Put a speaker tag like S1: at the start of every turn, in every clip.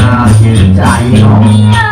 S1: น่าเห็นใจเนาะ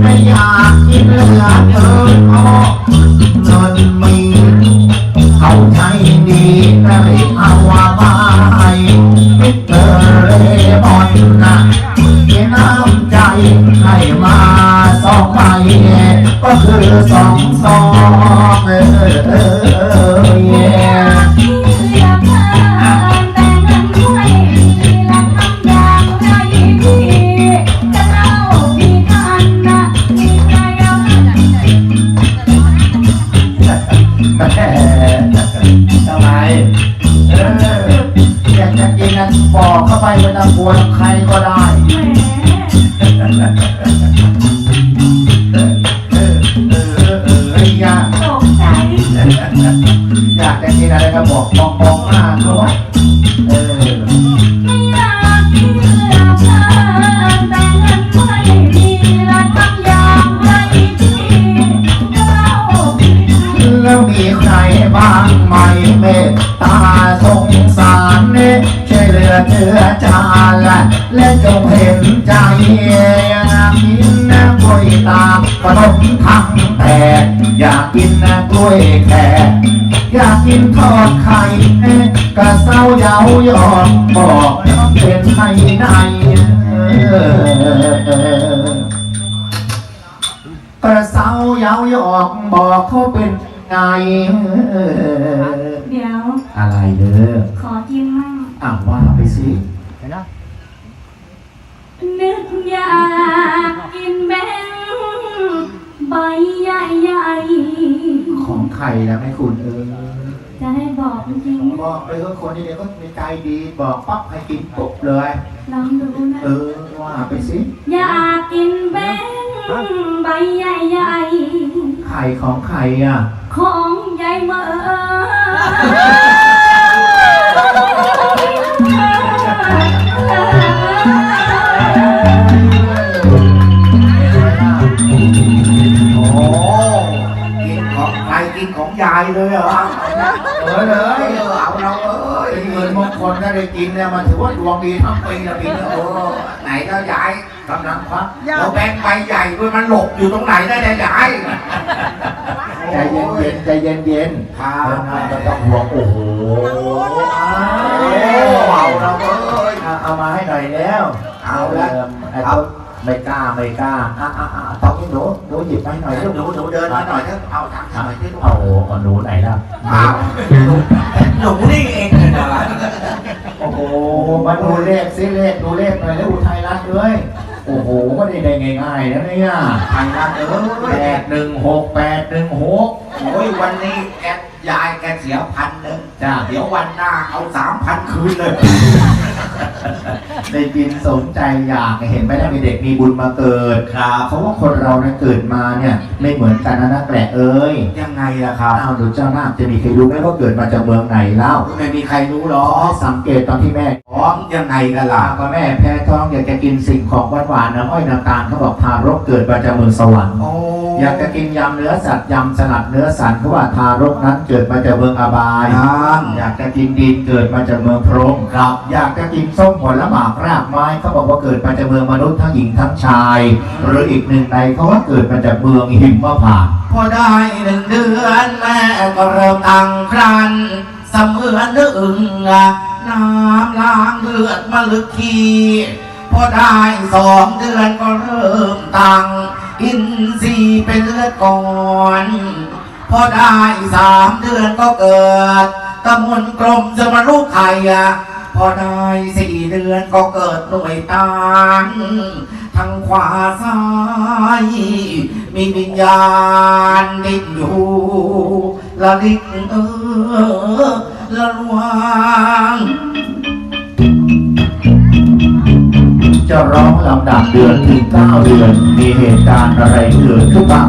S1: ไม่อยากกินเหลือเกินพอเงินมีเอาใจดีได้เอาว่าบายมิเตอเลบอนนะมีน้ำใจให้มาสองใบก็คือสองสองเออ บอกเข้าไปไม่ต้องกลัวใครก็ได้เออเออเออเออเอออยากอยากจะกินอะไรก็บอกบอกบอกมาด้วยเออ จือจานและและจงเห็นใจอยากกินนะกล้วยตากขนมทั้งแตกอยากกินนะกล้วยแขกอยากกินทอดไข่กระเซ้าเย้าหยอกบอกเป็นไทยในเออกระเซ้าเย้าหยอกบอกเขาเป็นไง
S2: เดี๋ยว
S1: อะไรเด้อ
S2: ขอกินมั่ง
S1: อ่าว่าไปสิ
S2: นึก อยากกินแบงค์ใบใหญ่ใหญ่
S1: ของใครนะแม่คุณเออ
S2: จะให้บอกจริง
S1: บอกไปก็คนนี้เดี๋ยวก็มีใจดีบอกปั๊บให้กินปุ๊บเลย
S2: ๆลองดูนะ
S1: เออว่าไปสิ
S2: อยากกินแบงค์ใบใหญ่ใหญ่
S1: ใครของใครอะ
S2: ของใหญ่เหมอ
S1: โอ้ เออเลยเออเอาเราเอ้ยเงินมงคลได้กินเนี่ยมันถือว่าดวงดีทั้งปีนะปีนี้โอ้ไหนก็ยายกำลังควักแล้วแบงค์ใบใหญ่ด้วยมันหลบอยู่ตรงไหนได้เนี่ยยายใจเย็นเย็นใจเย็นเย็นๆครับไม่ต้องห่วงโอ้โหเอาเราเอ้ยเอามาให้หน่อยแล้ว เอาละไอ้ต้น ไม่กล้าไม่กล้าอะอะอะตอนนี้หนูหนูหยิบมาให้หน่อยหนูหนูเดินมาหน่อยเอาถังหน่อยที่เอาหนูไหนล่ะหนูนี่เองเลยนะโอ้โหมาดูเลขซิเลขดูเลขหน่อยแล้วอุทัยรัตน์เลยโอ้โหไม่ได้ได้ง่ายๆนะเนี่ยไทยรัฐเออแปดหนึ่งหกแปดหนึ่งหก
S3: โอ้ยวันนี้แกยายแกเสียพันหนึ่ง
S1: จ้า
S3: เดี๋ยววันหน้าเอาสามพันคืนเลย
S1: ได้ยินสมใจอยากเห็นไหมถ้ามีเด็กมีบุญมาเกิด
S3: ครับ
S1: เพราะว่าคนเราเนี่ยเกิดมาเนี่ยไม่เหมือนกันนะนักแกละเอ้ย
S3: ยังไงล่ะครับ
S1: อ้าวดูเจ้านาคจะมีใครรู้ไหมว่าเกิดมาจากเมืองไหนเล่า
S3: ไม่มีใครรู้หรอ
S1: ขอกสังเกตตอนที่แม่
S3: ท้องยังไงกัน
S1: ลา
S3: ล่ะ
S1: ก็แม่แพ้ท้องอยากจะกินสิ่งของหวานๆน้ำอ้อยน้ำตาลเขาบอกทารกเกิดมาจากเมืองสวรรค์
S3: โอ้
S1: อยากจะกินยำเนื้อสัตว์ยำสลัดเนื้อสันเขาว่าทารกนั้นเกิดมาจากเมืองอบาย
S3: ยัง
S1: อยากจะกินดินเกิดมาจากเมืองพรหมครับ อยากจะกินส้มผลหมากรากไม้เขาบอกว่าเกิดมาจากเมืองมนุษย์ทั้งหญิงทั้งชาย หรืออีกหนึ่งในเขาว่าเกิดมาจากเมืองหิมพานต์
S3: พอได้หนึ่งเดือนแม่ก็เริ่มตั้งครันเสมือนหนึ่งน้ำล้างเลือดมาลึกทีพอได้สองเดือนก็เริ่มตั้งอินทรีย์เป็นเลือดก่อน พอได้สามเดือนก็เกิด กำมลกลมจะมาลูกไข่อะพอได้สี่เดือนก็เกิดหน่วยตางทางขวาซ้าย มีวิญญาณดิดอยู่ละลิกเออละลวงจะร้องลำดับเดือนที่เก้าเดือน มีเหตุการณ์อะไรเกิดขึ้นบ้าง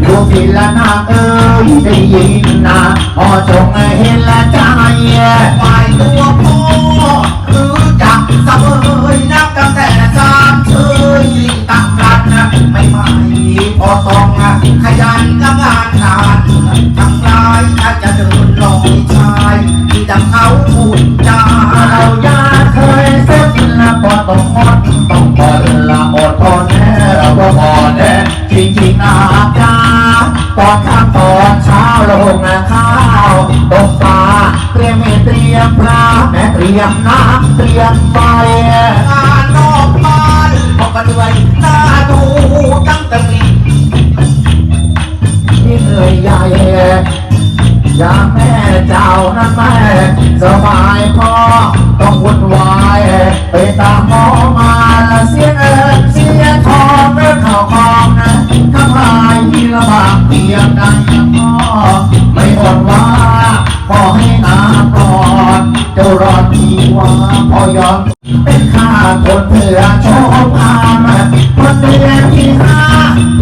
S1: อยู่พิละนาเอ้ยได้ยินนะอ๋อจงเห็นละใจฝ่ายตัวพ่อคือจักสะเวยนับตั้งแต่สามเชยตั้งกันนะไม่ไหมพอต้องขยันกับงานงานทั้งหลายถ้าจะเดินลอยชายที่ดังเขาพูด เปลี่ยนไปงานนอกบ้านบอกกันเลยหน้าดูตั้งแต่นี้ที่เหนื่อยใหญ่อย่าแม่เจ้านั้นแม่สบายพอต้องวุ่นวายไปตามหมอมาเสียน พอยอมเป็นข้าคนเถื่อโชคพามาคนเดือนที่ห้า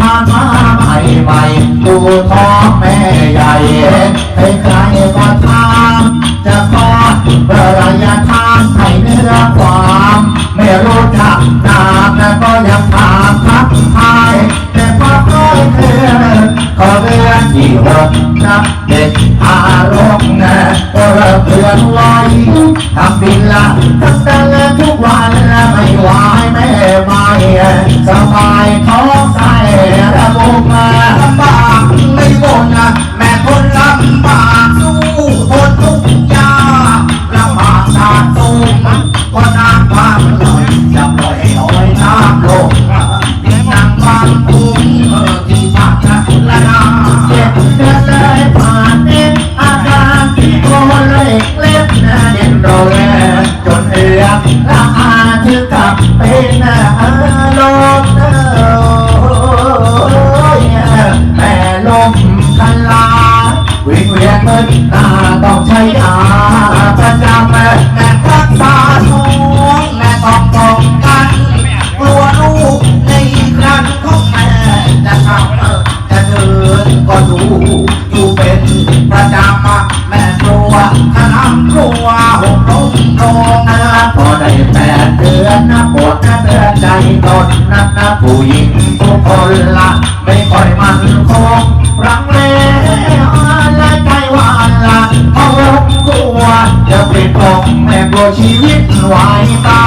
S1: มามาใหม่ใหม่ดูท้องแม่ใหญ่ เดือนวัยทำบินละทำแต่ละทุกวันละไม่ไหวไม่ไม่สบายท้องใส่ระบบมา อยู่เป็นประจำแม่ครัวขนำครัวหกลมโรงนะพอได้แปดเดือนนะปวดนะเดือนใจตนนนะผู้หญิงทุกนละไม่ค่อยมันคงรังเลและใจวาละเพราะกลัวจะเปลี่งแม่กลัชีวิตไหวตา